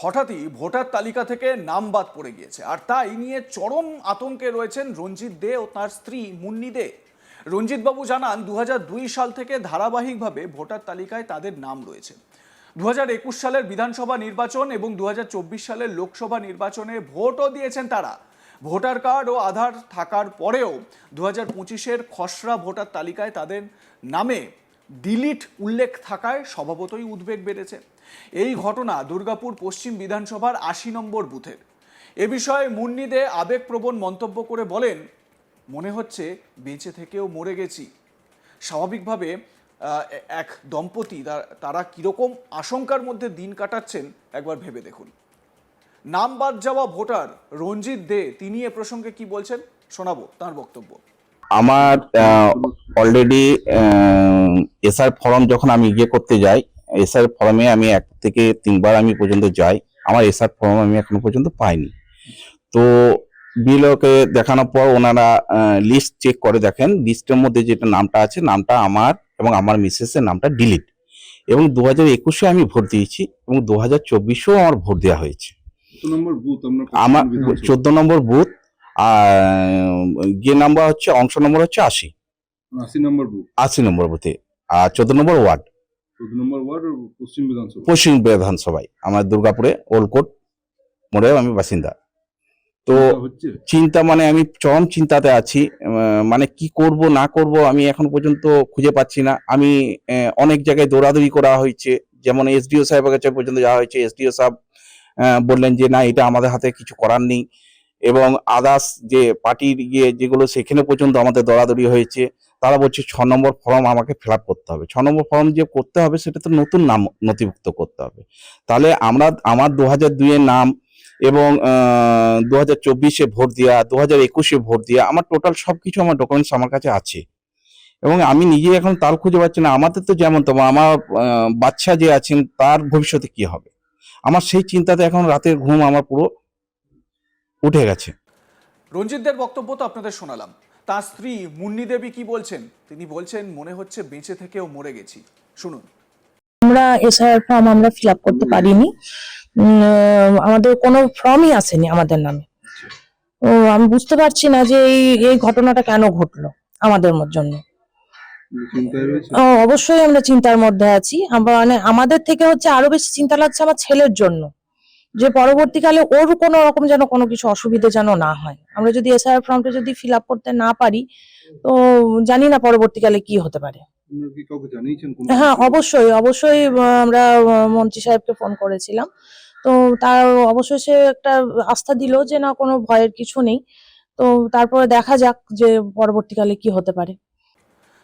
হঠাৎই ভোটার তালিকা থেকে নাম বাদ পড়ে গিয়েছে। আর তাই নিয়ে চরম আতঙ্কে রয়েছেন রঞ্জিত দে ও তার স্ত্রী মুন্নি দে। রঞ্জিত বাবু জানান দু হাজার দুই সাল থেকে ধারাবাহিকভাবে ভোটার তালিকায় তাদের নাম রয়েছে। দু হাজার একুশ সালের বিধানসভা নির্বাচন এবং দু হাজার চব্বিশ সালের লোকসভা নির্বাচনে ভোটও দিয়েছেন তারা। ভোটার কার্ড ও আধার থাকার পরেও দু হাজার পঁচিশের খসড়া ভোটার তালিকায় তাদের নামে ডিলিট উল্লেখ থাকায় স্বভাবতই উদ্বেগ বেড়েছে। এই ঘটনা দুর্গাপুর পশ্চিম বিধানসভার আশি নম্বর বুথের। এ বিষয়ে মুন্নি দে আবেগপ্রবণ মন্তব্য করে বলেন, মনে হচ্ছে বেঁচে থেকেও মরে গেছি। স্বাভাবিকভাবে এক দম্পতি তারা কীরকম আশঙ্কার মধ্যে দিন কাটাচ্ছেন একবার ভেবে দেখুন। নাম বাদ যাওয়া ভোটার রঞ্জিত দে, তিনি এ প্রসঙ্গে কি বলছেন শোনাবো তার বক্তব্য। আমার অলরেডি এসআর ফর্ম যখন আমি ইয়ে করতে যাই এসআর ফর্মে আমি এক থেকে তিনবার আমি পর্যন্ত যাই। আমার এসআর ফর্ম আমি এখনও পর্যন্ত পাইনি। তো বিলকে দেখানোর পর ওনারা লিস্ট চেক করে দেখেন। লিস্টের মধ্যে যেটা নামটা আছে নামটা আমার এবং আমার মিসেসের নামটা ডিলিট এবং দু হাজার একুশে আমি ভোট দিয়েছি এবং দু হাজার চব্বিশেও আমার ভোট দেওয়া হয়েছে। আমরা চোদ্দ নম্বর বুথ আর গিয়ে নাম্বার হচ্ছে অংশ নম্বর হচ্ছে আশি। আশি নম্বর বুথ আশি নম্বর বুথে আর চোদ্দ নম্বর ওয়ার্ড পশ্চিম বিধানসভায় আমার দুর্গাপুরে ওলকোট মোড়ে আমি বাসিন্দা। তো চিন্তা মানে আমি চরম চিন্তাতে আছি মানে কি করব না করব আমি এখন পর্যন্ত খুঁজে পাচ্ছি না। আমি অনেক জায়গায় দৌড়াদৌড়ি করা হয়েছে যেমন এসডিও সাহেবের কাছে পর্যন্ত যাওয়া হয়েছে। এসডিও সাহেব বললেন যে না এটা আমাদের হাতে কিছু করার নেই। এবং আদার্স যে পার্টির গিয়ে যেগুলো সেখানে পর্যন্ত আমাদের দৌড়াদৌড়ি হয়েছে। তারা বলছে ছ নম্বর ফর্ম আমাকে ফিল করতে হবে। ছ নম্বর ফর্ম যে করতে হবে সেটা তো নতুন নাম নথিভুক্ত করতে হবে। তাহলে আমরা, আমার দু হাজার দুইয়ের নাম এবং দু হাজার চব্বিশে ভোট দেওয়া দু হাজার একুশে ভোট দেওয়া, আমার টোটাল সব কিছু আমার ডকুমেন্টস আমার কাছে আছে। এবং আমি নিজে এখন তাল খুঁজে পাচ্ছি না। আমাদের তো যেমন তেমন আমার বাচ্চা যে আছেন, তার ভবিষ্যতে কি হবে? আমার সেই চিন্তাতে এখন রাতের ঘুম আমার পুরো উঠে গেছে। রঞ্জিতদের বক্তব্য তো আপনাদের শোনালাম। তার স্ত্রী মুন্নি দেবী কি বলছেন? তিনি বলছেন, মনে হচ্ছে বেঁচে থেকেও মরে গেছি। শুনুন। আমরা এসআইআর ফর্ম আমরা ফিল আপ করতে পারিনি। আমাদের কোনো ফর্মই আসেনি আমাদের নামে। ও, আমি বুঝতে পারছি না যে এই এই ঘটনাটা কেন ঘটলো আমাদের জন্য। অবশ্যই আমরা চিন্তার মধ্যে আছি। মানে আমাদের থেকে হচ্ছে আরও বেশি চিন্তা লাগছে আমার ছেলের জন্য। যে পরবর্তীকালে ওর কোনো রকম যেন কোনো কিছু অসুবিধা যেন না হয়। আমরা যদি এসআইআর ফর্মটা যদি ফিল আপ করতে না পারি তো জানি না পরবর্তীকালে কি হতে পারে। হ্যাঁ অবশ্যই অবশ্যই আমরা মন্ত্রী সাহেবকে ফোন করেছিলাম। তো তার অবশ্যই সে একটা আস্থা দিল যে না কোনো ভয়ের কিছু নেই। তো তারপরে দেখা যাক যে পরবর্তীকালে কি হতে পারে।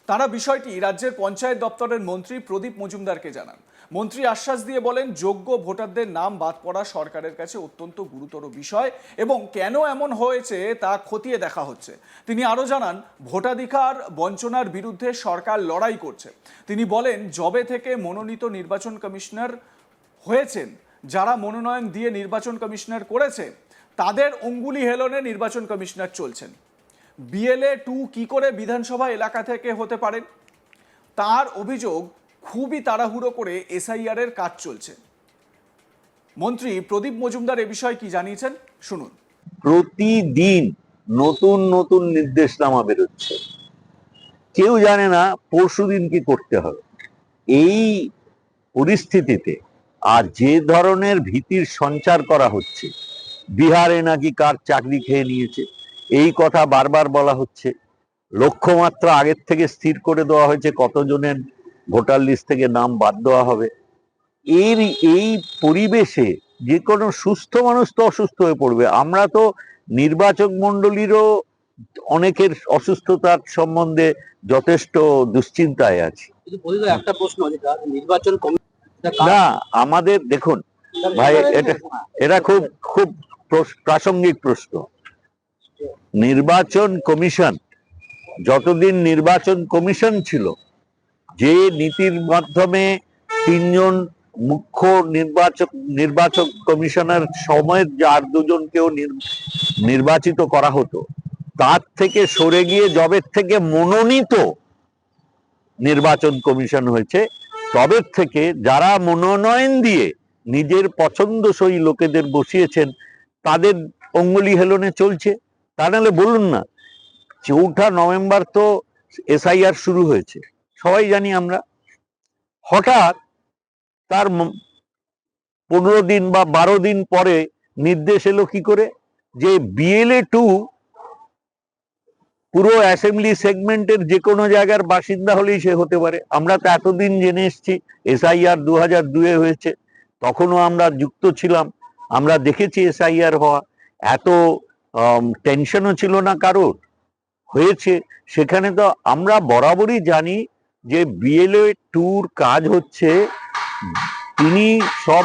তারা বিষয়টি রাজ্যের পঞ্চায়েত দপ্তরের মন্ত্রী প্রদীপ মজুমদারকে জানান। মন্ত্রী আশ্বাস দিয়ে বলেন, যোগ্য ভোটারদের নাম বাদ পড়া সরকারের কাছে অত্যন্ত গুরুতর বিষয় এবং কেন এমন হয়েছে তা খতিয়ে দেখা হচ্ছে। তিনি আরও জানান, ভোটাধিকার বঞ্চনার বিরুদ্ধে সরকার লড়াই করছে। তিনি বলেন জবে থেকে মনোনীত নির্বাচন কমিশনার হয়েছেন, যারা মনোনয়ন দিয়ে নির্বাচন কমিশনার করেছে, তাদের অঙ্গুলি হেলনে নির্বাচন কমিশনার চলছেন। বিএলএ টু কি করে বিধানসভা এলাকা থেকে হতে পারেন তার অভিযোগ খুবই তাড়াহুড়ো করে এসআইআর এর কাজ চলছে। মন্ত্রী প্রদীপ মজুমদার এ বিষয়ে কি জানিয়েছেন? শুনুন। প্রতিদিন নতুন নতুন নির্দেশনামা বেরোচ্ছে। কেউ জানে না পরশু দিন কি করতে হবে। এই পরিস্থিতিতে আর যে ধরনের ভীতির সঞ্চার করা হচ্ছে, বিহারে নাকি কার চাকরি খেয়ে নিয়েছে, এই কথা বারবার বলা হচ্ছে। লক্ষ্যমাত্রা আগের থেকে স্থির করে দেওয়া হয়েছে কতজনের ভোটার লিস্ট থেকে নাম বাদ দেওয়া হবে। এর এই পরিবেশে যে কোনো সুস্থ মানুষ তো অসুস্থ হয়ে পড়বে। আমরা তো নির্বাচক মন্ডলীরও অনেকের অসুস্থতার সম্বন্ধে যথেষ্ট দুশ্চিন্তায় আছি। কিন্তু একটা প্রশ্ন নির্বাচন না আমাদের দেখুন ভাই, এটা- এটা খুব খুব প্রস- প্রাসঙ্গিক প্রশ্ন। নির্বাচন কমিশন যতদিন নির্বাচন কমিশন ছিল যে নীতির মাধ্যমে তিনজন মুখ্য নির্বাচক নির্বাচক কমিশনার সময় আর দুজনকেও নির্বাচিত করা হতো, তার থেকে সরে গিয়ে জবের থেকে মনোনীত নির্বাচন কমিশন হয়েছে তবে থেকে যারা মনোনয়ন দিয়ে নিজের পছন্দসই লোকেদের বসিয়েছেন, তাদের অঙ্গুলি হেলনে চলছে। তা নাহলে বলুন না, চৌঠা নভেম্বর তো এসআইআর শুরু হয়েছে। সবাই জানি আমরা, হঠাৎ তার পনেরো দিন বা বারো দিন পরে নির্দেশ এলো কি করে? যে বিএলএ টু পুরো অ্যাসেম্বলি সেগমেন্টের যে কোনো জায়গার বাসিন্দা হলেই সে হতে পারে। আমরা তো এতদিন জেনে এসেছি এসআইআর দু হাজার দুয়ে হয়েছে, তখনও আমরা যুক্ত ছিলাম, আমরা দেখেছি এসআইআর হওয়া। এত টেনশনও ছিল না কারোর, হয়েছে। সেখানে তো আমরা বরাবরই জানি যে বিএলএ টুর কাজ হচ্ছে তিনি সব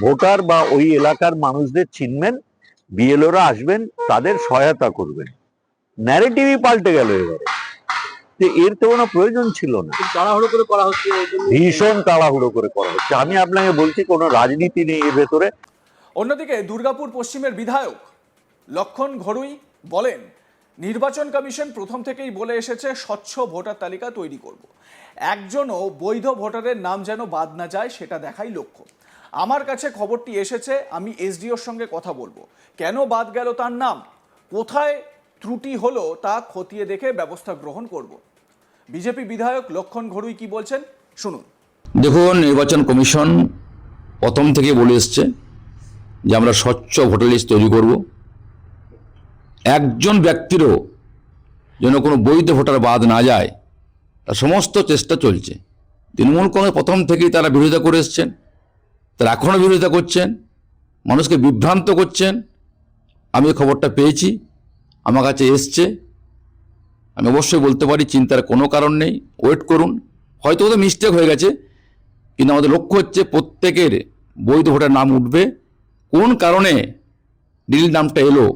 ভোটার বা ওই এলাকার মানুষদের চিনবেন বিএলওরা আসবেন তাদের সহায়তা করবেন। ন্যারেটিভই পাল্টে গেল এবারে। তো এর তো কোনো প্রয়োজন ছিল না। তাড়াহুড়ো করে করা হচ্ছে ভীষণ তাড়াহুড়ো করে করা হচ্ছে। আমি আপনাকে বলছি কোনো রাজনীতি নেই এর ভেতরে। অন্যদিকে দুর্গাপুর পশ্চিমের বিধায়ক লক্ষণ ঘরুই বলেন নির্বাচন কমিশন প্রথম থেকেই বলে এসেছে, স্বচ্ছ ভোটার তালিকা তৈরি করব। একজনও বৈধ ভোটারের নাম যেন বাদ না যায়, সেটা দেখাই লক্ষ্য। আমার কাছে খবরটি এসেছে, আমি এসডিওর সঙ্গে কথা বলব। কেন বাদ গেল তার নাম? কোথায় ত্রুটি হলো তা খতিয়ে দেখে ব্যবস্থা গ্রহণ করব। বিজেপি বিধায়ক লক্ষণ ঘড়ুই কি বলছেন? শুনুন। দেখুন, নির্বাচন কমিশন প্রথম থেকে বলে এসছে যে আমরা স্বচ্ছ ভোটার লিস্ট তৈরি করব। একজন ব্যক্তিরও যেন কোনো বৈধ ভোটার বাদ না যায়, তার সমস্ত চেষ্টা চলছে। তৃণমূল কংগ্রেস প্রথম থেকেই তারা বিরোধিতা করে এসছেন, তারা এখনও বিরোধিতা করছেন, মানুষকে বিভ্রান্ত করছেন। আমি খবরটা পেয়েছি, আমার কাছে এসছে। আমি অবশ্যই বলতে পারি, চিন্তার কোনো কারণ নেই, ওয়েট করুন। হয়তো ওদের মিস্টেক হয়ে গেছে, কিন্তু আমাদের লক্ষ্য হচ্ছে প্রত্যেকের বৈধ ভোটার নাম উঠবে। কোন কারণে ডিল নামটা এলো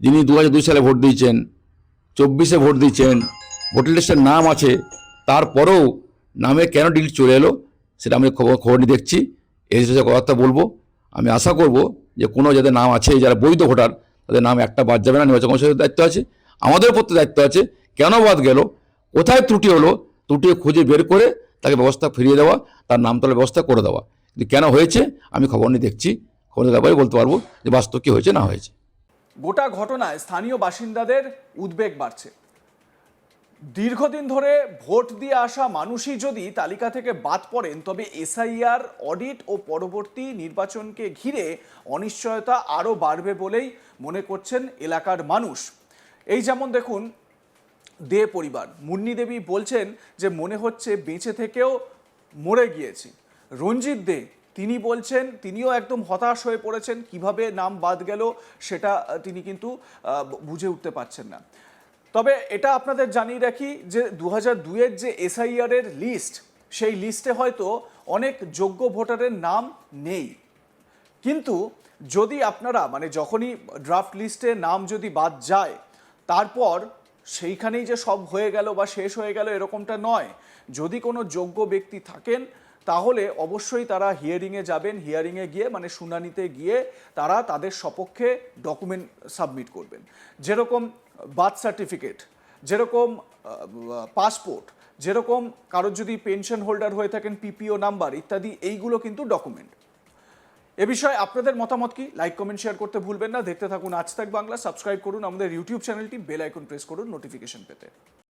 যিনি দু হাজার দুই সালে ভোট দিয়েছেন, চব্বিশে ভোট দিয়েছেন, ভোটার লিস্টের নাম আছে, তারপরেও নামে কেন ডিল চলে এলো সেটা আমি খবর খবর নিয়ে দেখছি এর সাথে কথা বলব। আমি আশা করব যে কোনো যাদের নাম আছে, যারা বৈধ ভোটার, তাদের নাম একটা বাদ যাবে না, নির্বাচন কমিশনের দায়িত্ব আছে, আমাদের প্রতি দায়িত্ব আছে, কেন বাদ গেল, কোথায় ত্রুটি হলো, ত্রুটি খুঁজে বের করে তাকে ব্যবস্থা ফিরিয়ে দেওয়া, তার নাম তোলার ব্যবস্থা করে দেওয়া। কিন্তু কেন হয়েছে, আমি খবর নিয়ে দেখছি, খবর নিয়ে ব্যাপারে বলতে পারব যে বাস্তব কী হয়েছে, না হয়েছে। গোটা ঘটনায় স্থানীয় বাসিন্দাদের উদ্বেগ বাড়ছে। দীর্ঘদিন ধরে ভোট দিয়ে আসা মানুষই যদি তালিকা থেকে বাদ পড়েন, তবে এসআইআর, অডিট ও পরবর্তী নির্বাচনকে ঘিরে অনিশ্চয়তা আরও বাড়বে বলেই মনে করছেন এলাকার মানুষ। এই যেমন দেখুন, দে পরিবার, মুন্নি দেবী বলছেন যে, মনে হচ্ছে বেঁচে থেকেও মরে গিয়েছি। রঞ্জিত দে তিনি বলছেন, তিনিও একদম হতাশ হয়ে পড়েছেন, কীভাবে নাম বাদ গেল সেটা তিনি কিন্তু বুঝে উঠতে পারছেন না। তবে এটা আপনাদের জানিয়ে রাখি যে দু হাজার দুয়ের যে এসআইআর এর লিস্ট, সেই লিস্টে হয়তো অনেক যোগ্য ভোটারের নাম নেই। কিন্তু যদি আপনারা মানে যখনই ড্রাফট লিস্টে নাম যদি বাদ যায়, তারপর সেইখানেই যে সব হয়ে গেল বা শেষ হয়ে গেল এরকমটা নয়। যদি কোনো যোগ্য ব্যক্তি থাকেন তাহলে অবশ্যই তারা হিয়ারিংয়ে যাবেন হিয়ারিংয়ে গিয়ে মানে শুনানিতে গিয়ে তারা তাদের সপক্ষে ডকুমেন্ট সাবমিট করবেন। যেরকম বার্থ সার্টিফিকেট যেরকম পাসপোর্ট যেরকম কারোর যদি পেনশন হোল্ডার হয়ে থাকেন পিপিও নাম্বার ইত্যাদি, এইগুলো কিন্তু ডকুমেন্ট এ বিষয়ে আপনাদের মতামত কি? লাইক কমেন্ট শেয়ার করতে ভুলবেন না। দেখতে থাকুন আজ তাক বাংলা। সাবস্ক্রাইব করুন আমাদের ইউটিউব চ্যানেলটি বেল আইকন প্রেস করুন নোটিফিকেশন পেতে।